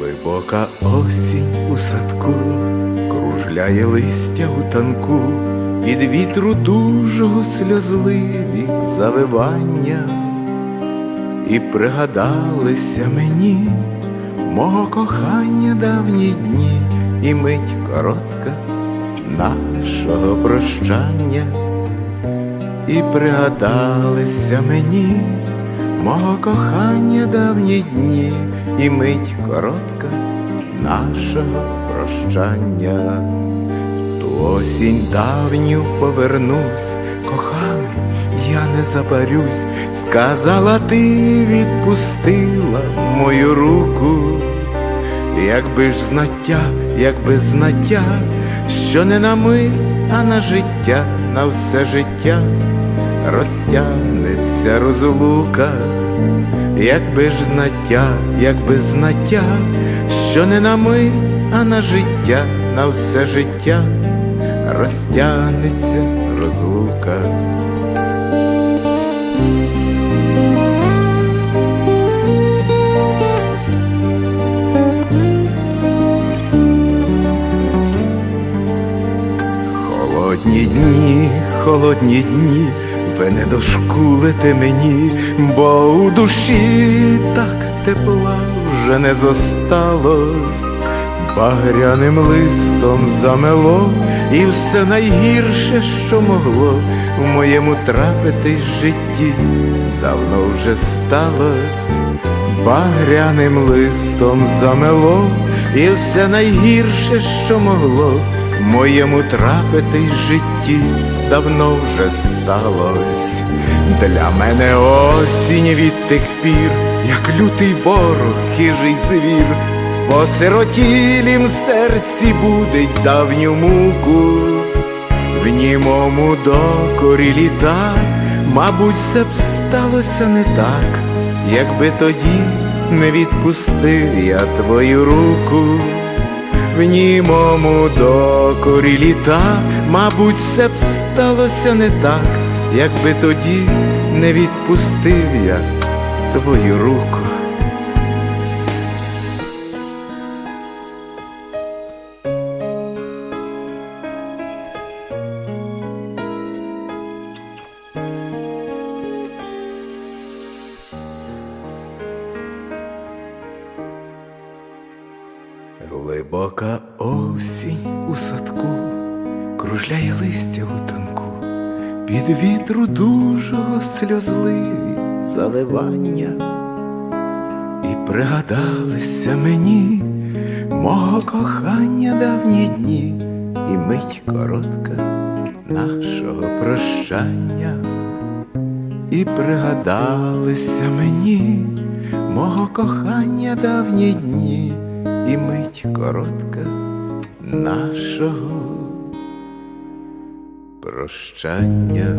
Глибока осінь у садку, кружляє листя у танку, від вітру дужого сльозливі завивання, і пригадалися мені мого кохання давні дні, і мить коротка нашого прощання, і пригадалися мені мого кохання давні дні, і мить коротка нашого прощання. Ту осінь давню повернусь, коханий, я не забарюсь, сказала ти, відпустила мою руку, якби ж знаття, якби знаття, що не на мить, а на життя, на все життя розтягнеться розлука, якби ж знаття, якби знаття, що не на мить, а на життя, на все життя розтягнеться розлука. Холодні дні, холодні дні, ви не дошкулите мені, бо у душі так тепла вже не зосталось, багряним листом замело, і все найгірше, що могло в моєму трапитись житті, давно вже сталось, багряним листом замело, і все найгірше, що могло моєму трапитись житті давно вже сталось. Для мене осінь від тих пір, як лютий ворог, хижий звір, по сиротілім серці будить давню муку, в німому докорі літа, мабуть, все б сталося не так, якби тоді не відпустив я твою руку в німому докорі літа, мабуть, все б сталося не так, якби тоді не відпустив я твою руку. Глибока осінь у садку, кружляє листя у танку, під вітру дужого сльозливі заливання, і пригадалися мені мого кохання давні дні, і мить коротка нашого прощання, і пригадалися мені мого кохання давні дні і мить коротка нашого прощання.